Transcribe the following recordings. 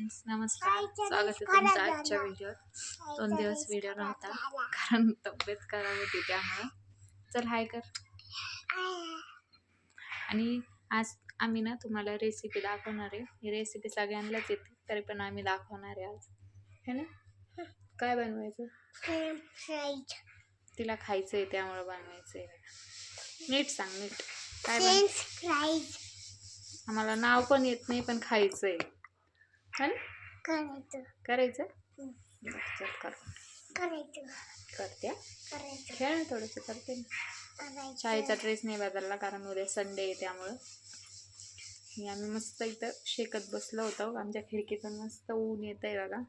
Friends नमस्कार. स्वागत आहे तुमचं आजच्या व्हिडिओत दोन दिवस व्हिडिओ नव्हता कारण तब्येत खराब होती त्यामुळं. चल हाय कर. आणि आज आम्ही ना तुम्हाला रेसिपी दाखवणार आहे. ही रेसिपी सगळ्यांनाच येते तरी पण आम्ही दाखवणार आहे आज. है ना? काय बनवायचं? तिला खायचं आहे त्यामुळं बनवायचं आहे नीट सांग नीट. काय फ्राईज आम्हाला नाव पण येत नाही पण खायचं आहे है ना करायचं? करायचं कर. करायचं. करते खेळ ना थोडंसं करते ना शाळेचा ड्रेस नाही बदलला कारण उद्या संडे आहे त्यामुळं. आम्ही मस्त इथं शेकत बसलो होतो. आमच्या खिडकीतून मस्त ऊन येत आहे बघा.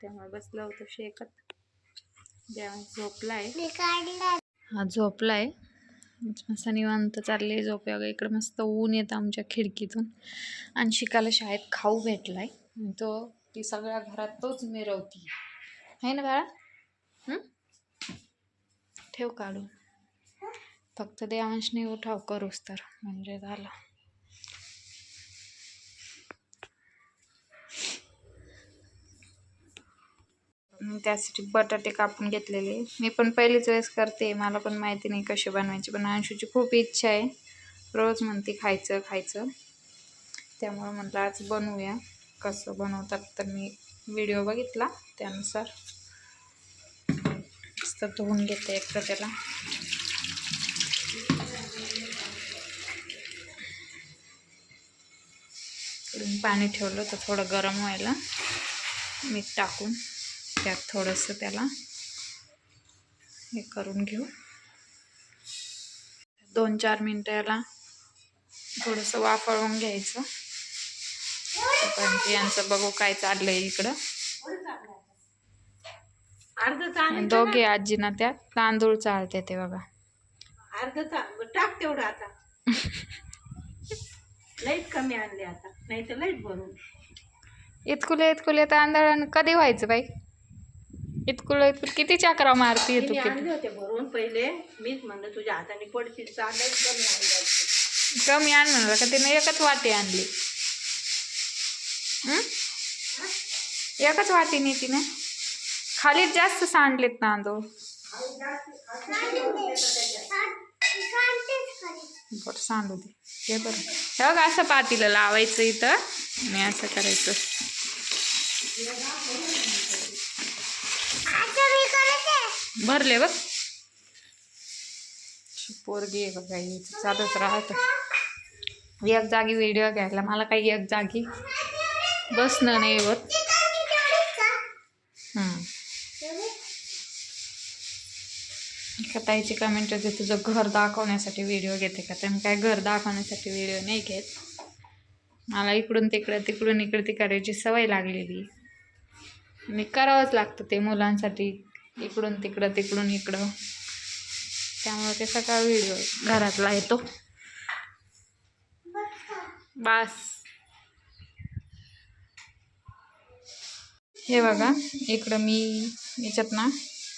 त्यामुळे बसलो होतो शेकत. झोपला आहे हा झोपला आहे मस्त निवांत चालले झोपे. वगैरे इकडं मस्त ऊन येतं आमच्या खिडकीतून. आणि शिकायला शाळेत खाऊ भेटलाय. आणि तो ती सगळ्या घरात तोच मिरवती. आहे ना बाळा? ठेव काढून. फक्त ते उठाव करूस तर म्हणजे झालं. त्यासाठी बटाटे कापून घेतलेले. मी पण पहिलीच वेळेस करते मला पण माहिती नाही कसे बनवायचे पण अंशूची खूप इच्छा आहे. रोज म्हणते खायचं खायचं. त्यामुळं म्हटलं आज बनवूया. कसं बनवतात तर मी व्हिडिओ बघितला त्यानुसार. मस्त धुवून घेते एकदा त्याला. इकडून पाणी ठेवलं तर थोडं गरम व्हायला मीठ टाकून त्यात थोडंसं त्याला हे करून घेऊ. दोन चार मिनटं याला थोडंसं वाफळून घ्यायचं. तोपर्यंत यांचं बघू काय चाललंय इकडं. दोघे आजीना त्यात तांदूळ चालते ते बघा. अर्ध टाक तेवढं आता. लईच कमी आणले आता. नाही तर लईच भरून. इतकुले इतकुले तांदळ कधी व्हायचं बाई? इतकुलं इतकुल किती चक्रा मारती तू आणले होते भरून पहिले. मीच म्हणलं तुझ्या हाताने पडतील आणले कमी आण म्हणलं का? तिने एकच वाटी आणली. एकच वाटीने तिने. खाली जास्त सांडलेत तांदूळ बरं सांडू दे. ते बरं. हे बघ असं पातीला लावायचं इथं. आणि असं करायचं. भरले बघ. पोरगी आहे बघा हिचं चालूच एक जागी व्हिडिओ घ्यायला. मला काही एक जागी बसणं नाही होत हम्म. का ताईची कमेंट होती तुझं घर दाखवण्यासाठी व्हिडिओ घेते का? तर मी काय घर दाखवण्यासाठी व्हिडिओ नाही घेत. मला इकडून तिकडं तिकडून इकडे ती करायची सवय लागलेली. आणि करावंच लागतं ते मुलांसाठी इकडून तिकडं तिकडून इकडं. त्यामुळे ते सकाळ व्हिडिओ घरातला येतो. बास. हे बघा इकडं मी याच्यात ना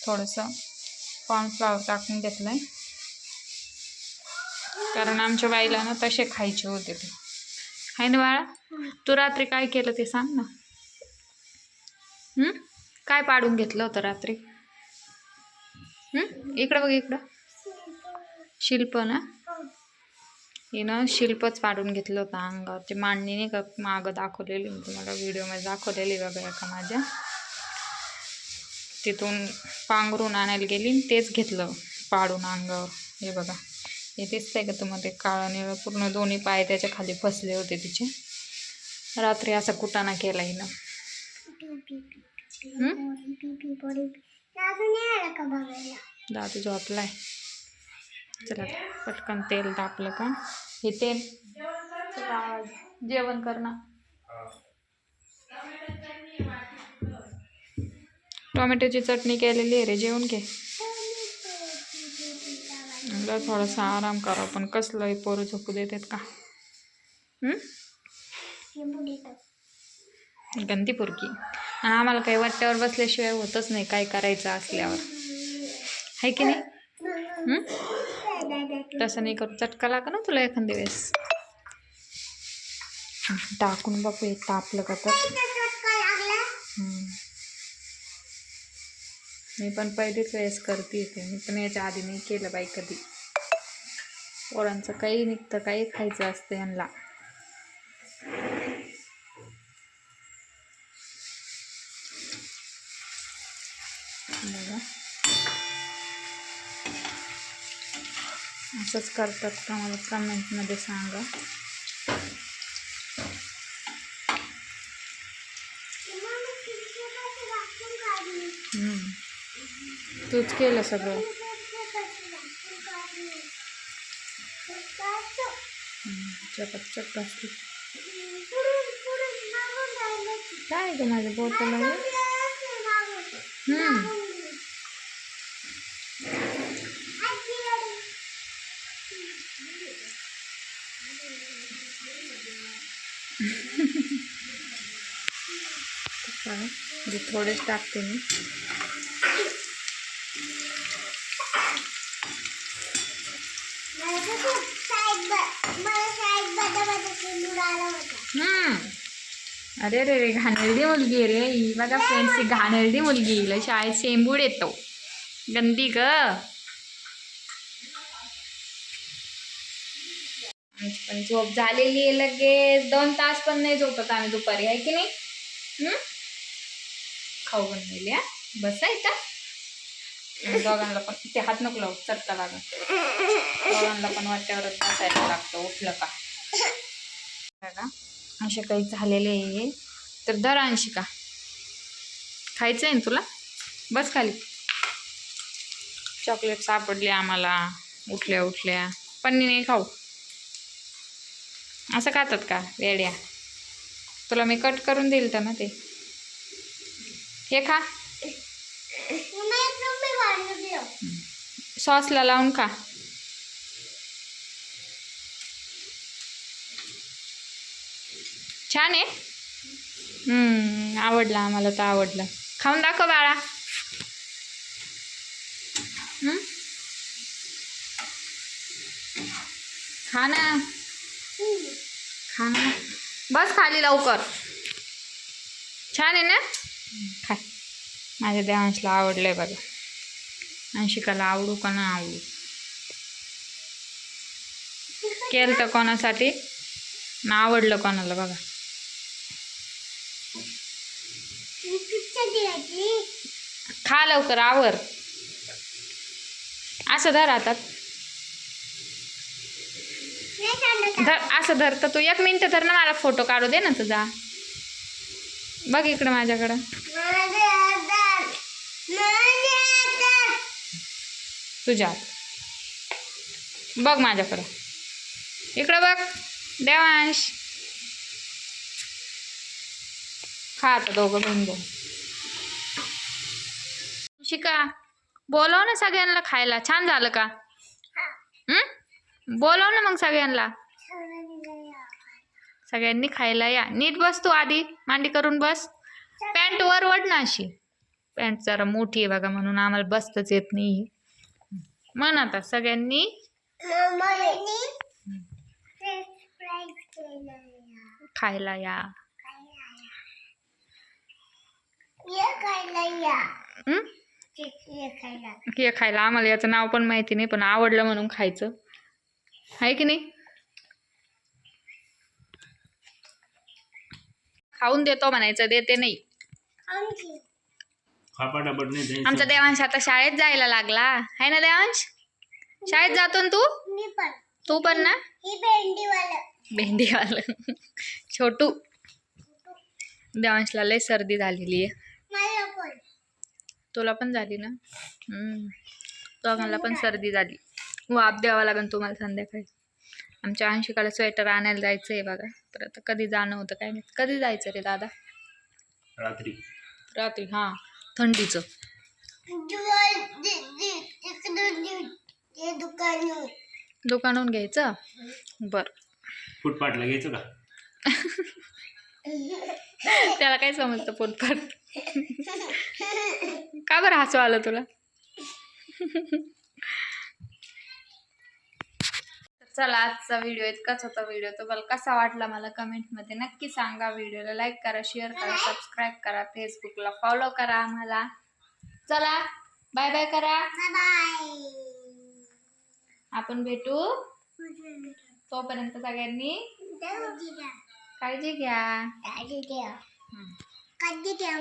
थोडंसं कॉर्नफ्लॉवर टाकून घेतलं आहे कारण आमच्या बाईला ना तसे खायचे होते ते. आहे ना बाळा? तू रात्री काय केलं ते सांग ना. काय पाडून घेतलं होतं रात्री? इकडं बघ इकडं. शिल्प ना. हिनं शिल्पच पाडून घेतलं होतं अंगावर. ते मांडणीने का मागं दाखवलेली? तुम्हाला व्हिडिओमध्ये दाखवलेली बघा एका माझ्या. तिथून पांघरून आणायला गेली आणि तेच घेतलं पाडून अंगावर. हे बघा. हे दिसतंय का तुम्हाला? ते काळं निळं पूर्ण दोन्ही पाय त्याच्याखाली फसले होते तिचे. रात्री असा कुटाणा केला हिनं दादू झोपलाय. चला पटकन तेल तापलं का? हे तेल. जेवण कर टोमॅटोची चटणी केलेली आहे रे जेवण घे. म्हणलं थोडासा आराम करा पण कसलं पोरं झोपू देतात का? गंदी पोरकी आम्हाला काही वाट्यावर बसल्याशिवाय होतच नाही काय करायचं असल्यावर. आहे की नाही? तसं नाही करू. चटका लागा ना तुला एखाद्या वेळेस. टाकून बघू एक तापलं का तर. मी पण पहिलीच वेळेस करते ते. मी पण याच्या आधी नाही केलं बाई कधी. पोरांचं काही निघतं काही खायचं असतं यांना. बघा. असंच करतात का मला कमेंटमध्ये सांगा. हम्म. तूच केलं सगळं हम्म. चकचक घासली काय ग माझ्या बोटाला हे? हम्म. थोडेच टाकते मी हम्म. अरे रे रे घाणेरडी मुलगी आहे रे. ही बघा फ्रेंड्स ही घाणेरडी मुलगी. हिला शाळेत शेंबूड येतो. गंदी ग. पण झोप झालेली आहे लगेच. दोन तास पण नाही झोपत आम्ही दुपारी आहे की नाही? खाऊ बनवली बसा इथं. दोघांना पण ते हात नको लावू चटका लागत दोघांना पण वाट्यावरच बसायला लागतं उठलं का? बघा असे काही झालेले आहे. तर दर आणशी का खायचं आहे ना तुला? बस खाली. चॉकलेट सापडली आम्हाला. उठल्या उठल्या. पन्नी नाही खाऊ. असं खातात का वेड्या? तुला मी कट करून देईल तर ना ते. हे खा. सॉसला लावून खा. छान आहे? हम्म, आवडला आम्हाला तर आवडलं. खाऊन दाखव बाळा. खा ना. खा ना. बस खाली लवकर. छान आहे ना? खा. माझ्या देवांशला आहे बघा. अंशिकाला आवडू का ना आवडू? केलं तर कोणासाठी? ना आवडलं कोणाला बघा. खा लवकर आवर. असं धर हातात धर असं धर. तर तू एक मिनटं धर ना मला फोटो काढू दे ना तुझा. बघ इकडं माझ्याकडं. तुझ्या हात. बघ माझ्याकडं. इकडं बघ देवांश. खा आता दोघं बहीण भाऊ शिका बोलव ना सगळ्यांना खायला. छान झालं का? बोलव ना मग सगळ्यांना. सगळ्यांनी खायला या. नीट बस तू आधी. मांडी करून बस. पॅन्ट वर वड ना अशी. पॅन्ट जरा मोठी आहे बघा म्हणून आम्हाला बसताच येत नाही म्हण आता सगळ्यांनी. खायला या. हं? खायला. आम्हाला याचं नाव पण माहिती नाही पण आवडलं म्हणून खायचं. आहे की नाही? खाऊन देतो म्हणायचं देते नाही. नाही. आमचा देवांश आता शाळेत जायला लागला. आहे ना देवांश? शाळेत जातो ना तू? तू पण ना? भेंडीवालं. छोटू. देवांशला लय सर्दी झालेली आहे. तुला पण झाली ना? हम्म. दोघांना पण सर्दी झाली. वाप द्यावा लागेल तुम्हाला संध्याकाळी. आमच्या अंशिकाला स्वेटर आणायला जायचं आहे बघा. तर आता कधी जाणं होतं काय नाही कधी जायचं रे दादा? रात्री. रात्री हां. थंडीचं. दुकानहून घ्यायचं? बरं. फुटपाटला घ्यायचं का? त्याला काय समजतं पोटपाट का बरं हसू आलं तुला? चला आजचा व्हिडिओ इतकाच होता व्हिडिओ तुम्हाला कसा वाटला मला कमेंटमध्ये नक्की सांगा. व्हिडिओला लाईक करा शेअर करा सबस्क्राईब करा फेसबुकला फॉलो करा आम्हाला. चला बाय बाय करा. आपण भेटू. तोपर्यंत सगळ्यांनी काळजी घ्या. काळजी घ्या. काळजी घ्या.